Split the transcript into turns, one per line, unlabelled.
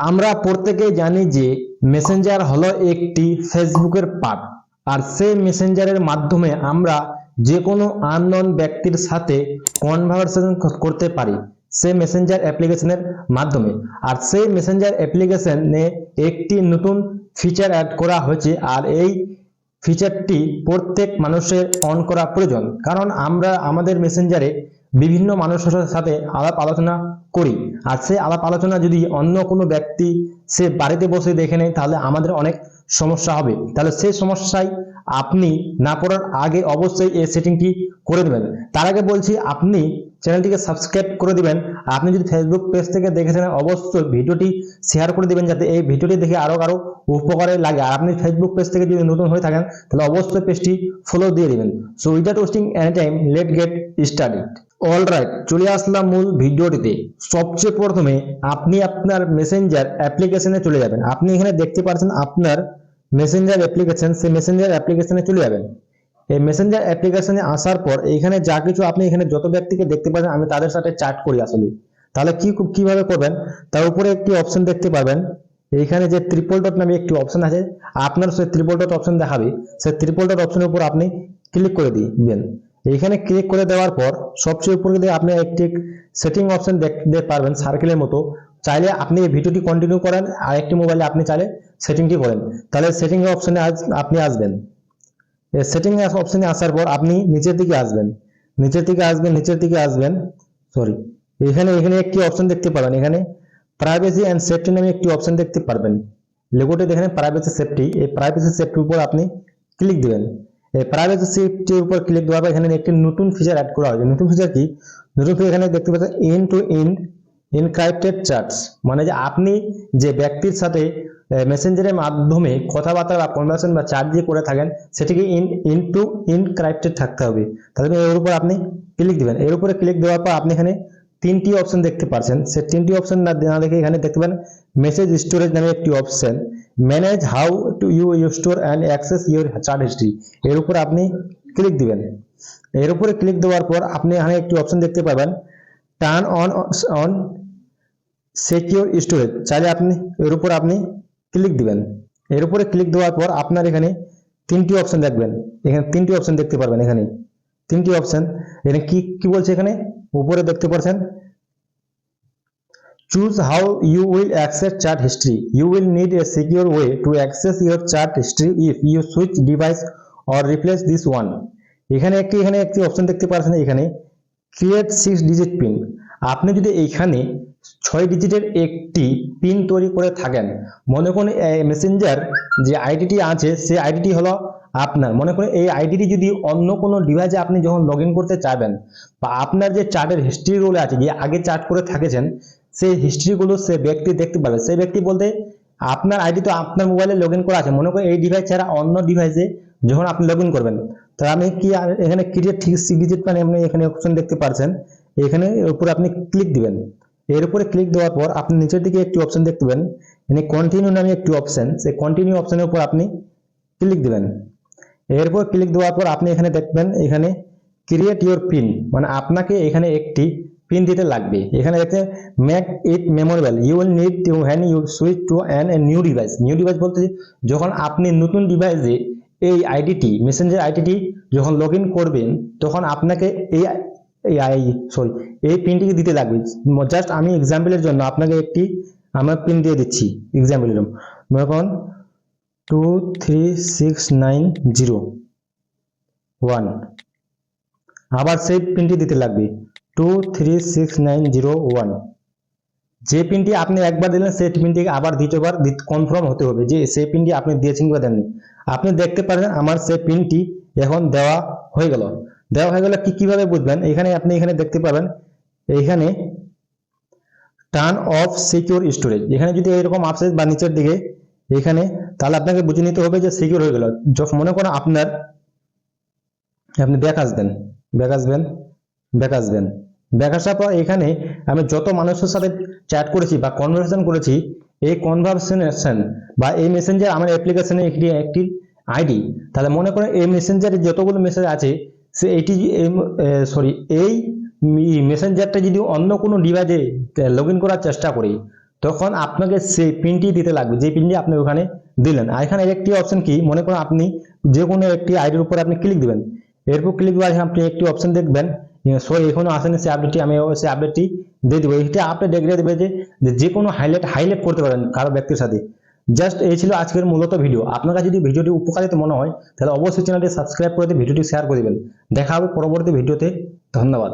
আমরা প্রত্যেকেই জানি যে মেসেঞ্জার হলো একটি ফেসবুকের পার্ট আর সেই মেসেঞ্জারের মাধ্যমে আমরা যে কোনো আননোন ব্যক্তির সাথে কনভারসেশন করতে পারি সেই মেসেঞ্জার অ্যাপ্লিকেশনের মাধ্যমে। আর সেই মেসেঞ্জার অ্যাপ্লিকেশনে একটি নতুন ফিচার অ্যাড করা হয়েছে আর এই ফিচারটি প্রত্যেক মানুষের অন করা প্রয়োজন। কারণ আমরা আমাদের মেসেঞ্জারে বিভিন্ন মানুষের সাথে আলাপ আলোচনা করি। আর সে আলাপ আলোচনা যদি অন্য কোনো ব্যক্তি সে বাড়িতে বসে দেখে নেয়, তাহলে আমাদের অনেক সমস্যা হবে। তাহলে সেই সমস্যায় আপনি না পড়ার আগে অবশ্যই এই সেটিংটি করে দেবেন তার আগে বলছি, আপনি চ্যানেলটিকে সাবস্ক্রাইব করে দিবেন। আপনি যদি ফেসবুক পেজ থেকে দেখেছেন, অবশ্যই ভিডিওটি শেয়ার করে দিবেন যাতে এই ভিডিওটি দেখে আরও কারও উপকারে লাগে। আর আপনি ফেসবুক পেজ থেকে যদি নতুন হয়ে থাকেন, তাহলে অবশ্যই পেজটি ফলো দিয়ে দিবেন। So without wasting any time let get started all right চলে আসলাম মূল ভিডিওটিতে। সবচেয়ে প্রথমে আপনি আপনার মেসেঞ্জার অ্যাপ্লিকেশনে চলে যাবেন। আপনি এখানে দেখতে পাচ্ছেন আপনার মেসেঞ্জার অ্যাপ্লিকেশন সেই মেসেঞ্জার অ্যাপ্লিকেশনে চলে যাবেন। এই মেসেঞ্জার অ্যাপ্লিকেশনে আসার পর এখানে যা কিছু আপনি এখানে যত ব্যক্তিকে দেখতে পাচ্ছেন আমি তাদের সাথে চ্যাট করি আসলে। তাহলে কি কীভাবে করবেন? তার উপরে একটি অপশন দেখতে পাবেন। এইখানে যে ত্রিপল ডট নামে একটি অপশন আছে, আপনার সেই ট্রিপল ডট অপশন দেখাবে। সেই ট্রিপল ডট অপশনের উপর আপনি ক্লিক করে দিবেন। এইখানে ক্লিক করে দেওয়ার পর সবচেয়ে উপরে দিয়ে আপনি একটি সেটিং অপশন দেখতে পারবেন সার্কেলের মতো। চাইলে আপনি এই ভিডিওটি কন্টিনিউ করেন আর একটি মোবাইলে আপনি চাইলে সেটিংটি করেন। তাহলে সেটিং অপশনে আপনি আসবেন। সেটিং অপশনে আসার পর আপনি নিচের দিকে আসবেন। নিচের দিকে আসবেন, নিচের দিকে আসবেন সরি এখানে এখানে একটি অপশন দেখতে পাবেন। এখানে প্রাইভেসি অ্যান্ড সেফটি নামে একটি অপশন দেখতে পারবেন। লোগোতে দেখেন প্রাইভেসি সেফটি এই প্রাইভেসি সেফটির উপর আপনি ক্লিক দিবেন। এই প্রাইভেসি সেফটির উপর ক্লিক দেওয়ার পর এখানে একটি নতুন ফিচার অ্যাড করা হয়েছে। নতুন ফিচার কি? নতুন এখানে দেখতে পাচ্ছেন end to end encrypted chats মানে যে আপনি যে ব্যক্তির সাথে মেসেঞ্জারের মাধ্যমে কথাবার্তা বা কনভারসেশন বা চ্যাট দিয়ে করে থাকেন, সেটিকে ইন ইন টু ইনক্রাইপ্টেড থাকতে হবে। তাহলে এর উপর আপনি ক্লিক দিবেন। এর উপরে ক্লিক দেওয়ার পর আপনি এখানে তিনটি অপশন দেখতে পাচ্ছেন সে তিনটি অপশন না দেখে এখানে দেখতে পাবেন মেসেজ স্টোরেজ নামে একটি option manage how to you you store and access your chat history এর উপর আপনি ক্লিক দিবেন। এর উপরে ক্লিক দেওয়ার পর আপনি এখানে একটি অপশন দেখতে পাবেন turn on on secure storage চাইলে আপনি, এর উপর আপনি ক্লিক দিবেন। এর উপরে ক্লিক দেওয়ার পর আপনার এখানে তিনটি অপশন দেখবেন। এখানে তিনটি অপশন দেখতে পারবেন এখানে। তিনটি অপশন এখানে কি কি বলছে এখানে? উপরে দেখতে পাচ্ছেন choose how you will access chat history. You will need a secure way to access your chat history if you switch device or replace this one. এখানে একটি এখানে একটি অপশন দেখতে পাচ্ছেন এখানে। ক্রিয়েট সিক্স ডিজিট পিন আপনি যদি এইখানে ছয় ডিজিটের একটি পিন তৈরি করে থাকেন। মনে করুন মেসেঞ্জার যে আইডিটি আছে সেই আইডিটি হলো আপনার। মনে করুন, এই আইডিটি যদি অন্য কোনো ডিভাইসে আপনি যখন লগ করতে চাইবেন, বা আপনার যে চার্টের হিস্ট্রিগুলো আছে, যে আগে চার্ট করে থাকেছেন, সেই হিস্ট্রিগুলো সে ব্যক্তি দেখতে পাবে। সেই ব্যক্তি বলতে, আপনার আইডি তো আপনার মোবাইলে লগ করা আছে। মনে করেন, এই ডিভাইস ছাড়া অন্য ডিভাইসে যখন আপনি লগ করবেন, তো আমি কি এখানে ক্রিয়েট ঠিক সি ডিজিট মানে আপনি এখানে অপশন দেখতে পাচ্ছেন এখানে উপরে আপনি ক্লিক দিবেন। এর উপরে ক্লিক দেওয়ার পর আপনি নিচের দিকে একটি অপশন দেখতে পাবেন। এখানে কন্টিনিউ নামে একটি অপশন সেই কন্টিনিউ অপশনের উপর আপনি ক্লিক দিবেন। এরপর ক্লিক দেওয়ার পর আপনি এখানে দেখবেন, এখানে ক্রিয়েট ইউর পিন মানে আপনাকে এখানে একটি পিন দিতে লাগবে। এখানে দেখতে make it memorable you will need to when you switch to an a new device new device বলতে যখন আপনি নতুন ডিভাইসে এই আইডিটি মেসেঞ্জার আইডিটি যখন লগ করবেন, তখন আপনাকে এই এই আই সরি এই পিনটিকে দিতে লাগবে। জাস্ট আমি এক্সাম্পলের জন্য আপনাকে একটি, আমার পিন দিয়ে দিচ্ছি এক্সাম্পলের জন্য। মনে করুন two three six nine zero one আবার সেই পিনটি দিতে লাগবে two three six nine zero one যে পিনটি আপনি একবার দিলেন, সেই পিনটি আবার দ্বিতীয়বার কনফার্ম হতে হবে যে সেই পিনটি আপনি দিয়েছেন বা দেননি। আপনি দেখতে পারেন, আমার সেই পিনটি এখন দেওয়া হয়ে গেল। দেওয়া হয়ে গেলে কি কীভাবে বুঝবেন? এখানে আপনি এখানে দেখতে পাবেন এইখানে টার্ন অফ সিকিউর স্টোরেজ। এখানে যদি এরকম আপসে বা নিচের দিকে এখানে, তাহলে আপনাকে বুঝে নিতে হবে যে সিকিউর হয়ে গেল। যখন মনে করেন আপনার, আপনি ব্যাক আসবেন ব্যাক আসবেন ব্যাক আসবেন। ব্যাক আসার পর এখানে আমি যত মানুষের সাথে চ্যাট করেছি বা কনভারসেশন করেছি, এই কনভারসেশন বা এই মেসেঞ্জার আমার অ্যাপ্লিকেশনে একটি একটি আইডি তাহলে মনে করেন এই মেসেঞ্জারে যতগুলো মেসেজ আছে সে এটি সরি এই মেসেঞ্জারটা যদি অন্য কোনো ডিভাইসে লগ করার চেষ্টা করি, তখন আপনাকে সেই পিনটি দিতে লাগবে। যে পিনটি আপনি ওখানে দিলেন। আর এখানে একটি অপশন কি? মনে করুন আপনি যে কোনো একটি আইডির উপর আপনি ক্লিক দিবেন। এরপর ক্লিক দেওয়ার আপনি একটি অপশন দেখবেন। সো এখনও আসেনি সেই আপডেটটি আমি সেই আপডেটটি দিয়ে দেবো। এটা আপনি দেখলে দেবে যে যে কোনো হাইলাইট হাইলাইট করতে পারেন কারও ব্যক্তির সাথে। জাস্ট এই ছিল আজকের মূলত ভিডিও আপনার কাছে যদি ভিডিওটি উপকারিত মনে হয়, তাহলে অবশ্যই চ্যানেলটি সাবস্ক্রাইব করে দিয়ে ভিডিওটি শেয়ার করে দেবেন। দেখা হবে পরবর্তী ভিডিওতে ধন্যবাদ।